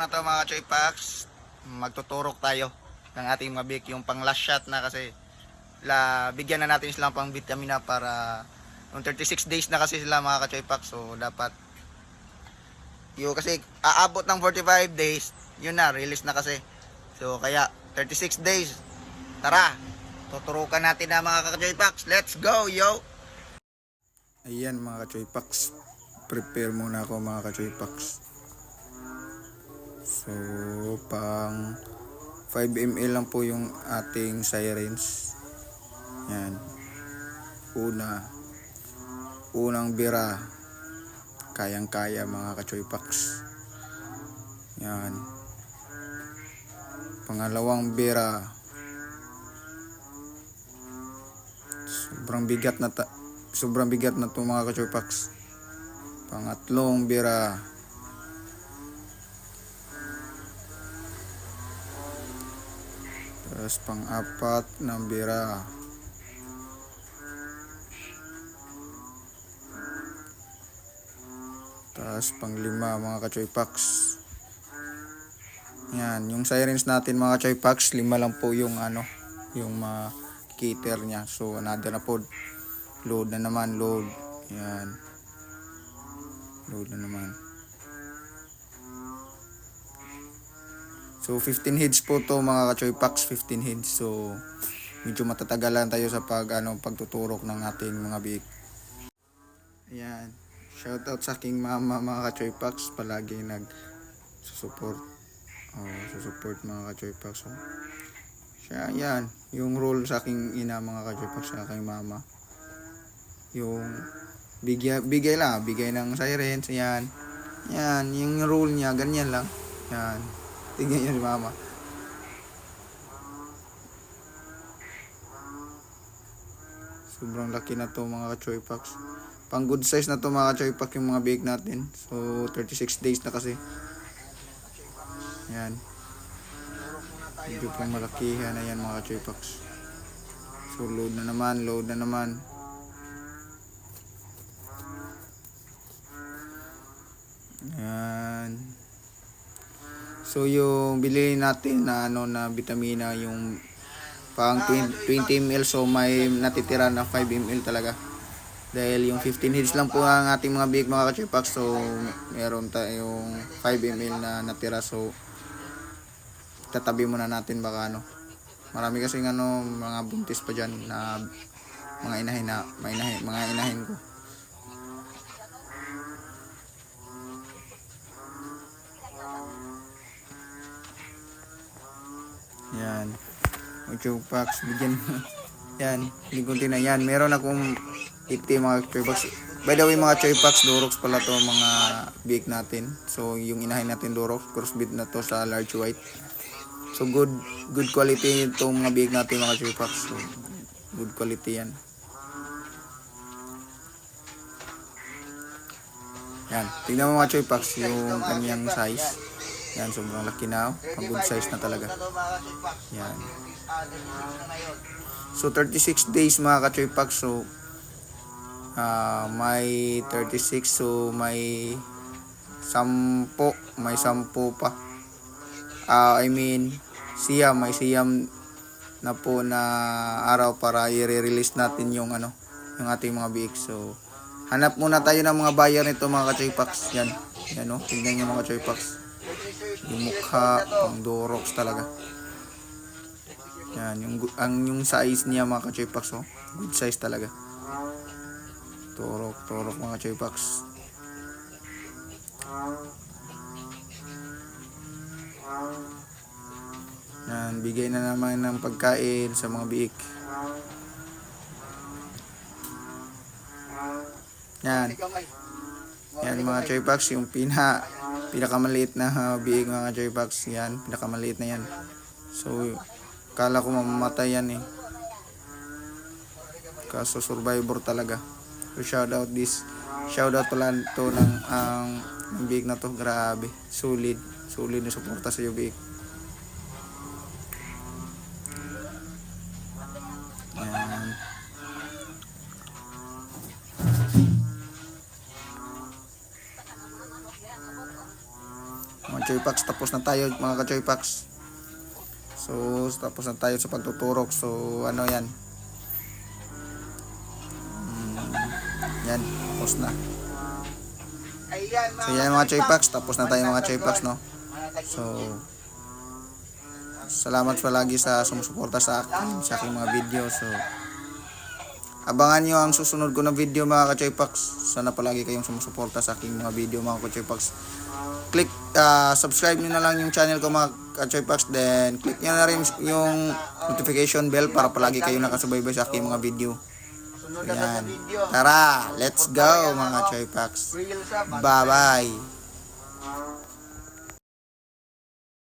na to mga Choy Packs, magtuturok tayo ng ating mga bik yung pang last shot na kasi la bigyan na natin sila pang vitamina para yung 36 days na kasi sila mga ka-Choy Packs so dapat yung kasi aabot ng 45 days yun na release na kasi. So kaya 36 days tara tuturukan natin na mga ka-Choy Packs let's go yo! Ayan mga ka-Choy Packs. Prepare muna ako mga ka-Choy Packs. So, pang 5 ml lang po yung ating sirens. Yan. Una. Unang bira. Kayang-kaya mga ka-Choy Packs. Yan. Pangalawang bira. Sobrang bigat na ta- sobrang bigat na to mga ka-Choy Packs. Pangatlong bira. Tapos pang-apat na bira. Tapos pang-lima mga ka-Choy Packs. Yan, yung sirens natin mga ka-Choy Packs, lima lang po yung ano, yung mga cater niya. So another na po load na naman load yan load na naman. So 15 heads po to mga kachoy packs 15 heads. So medyo matatagalan tayo sa pag ano pagtuturok ng ating mga big. Ayan. Shout out sa aking mama mga kachoy packs palagi nag support oh support mga kachoy packs oh. siya yan yung role sa aking ina mga kachoy packs sa aking mama. Yung bigay, bigay lang, bigay ng sirens, yan. Yan, yung rule niya, ganyan lang. Yan. Tingnan niyo si mama. Sobrang laki na to mga ka-choy packs. Pang good size na to mga ka-choy pack yung mga bake natin. So, 36 days na kasi. Yan. Medyo pang malakihan na yan mga ka-choy packs. So, load na naman, load na naman. So yung bili natin na ano na vitamina yung pang 20, 20 ml so may natitira na 5 ml talaga. Dahil yung 15 heads lang po ang ating mga big mga kachipak so meron tayong 5 ml na natira so tatabi muna natin baka ano. Marami kasi ano mga buntis pa diyan na mga inahin na mga inahin, mga inahin ko. Yan. Mucho packs. Bigyan. Yan. Ligunti na yan. Meron akong 80 mga choy packs. By the way mga choy packs, Durox pala to mga big natin. So yung inahin natin Durox, crossbreed na to sa large white. So good good quality itong mga big natin mga choy packs. So, good quality yan. Yan. Tingnan mo mga choy packs yung kanyang size. Yan, sobrang laki na. Pang good size na talaga. Yan. So, 36 days mga ka-choy. So, ah may 36. So, may 10. May 10 pa. Ah, I mean, siyam. May siyam na po na araw para i-release natin yung ano, yung ating mga biik. So, hanap muna tayo ng mga buyer nito mga ka-choy packs. Yan. Yan o. Tingnan nyo mga choy packs. Yung mukha, pang Dorox talaga. Yan, yung, ang yung size niya mga ka-choy packs, oh. Good size talaga. Torok, torok mga choy packs. Yan, bigay na naman ng pagkain sa mga biik. Yan. Yan mga choy packs, yung pina pinakamaliit na uh, biig mga packs. Yan, pinakamaliit na yan. So, kala ko mamamatay yan eh. Kaso survivor talaga. So, shout out this. Shout out pala to ng ang ng biig na to. Grabe. Solid. Solid na suporta sa iyo biig. Packs. Tapos na tayo mga Packs. So, tapos na tayo sa pagtuturok. So, ano yan? Mm, yan, tapos na. So, yan mga Packs. Tapos na tayo mga Packs, no? So, salamat palagi sa sumusuporta sa akin, sa aking mga video. So, abangan nyo ang susunod ko na video mga ka-Choy Packs. Sana palagi kayong sumusuporta sa aking mga video mga ka-Choy Packs. Click, ah, subscribe nyo na lang yung channel ko mga ka-Choy Packs. Then, click nyo na rin yung notification bell para palagi kayong nakasubaybay sa aking mga video. Sunod na sa Yan. video. Tara, let's go mga sa Bye-bye.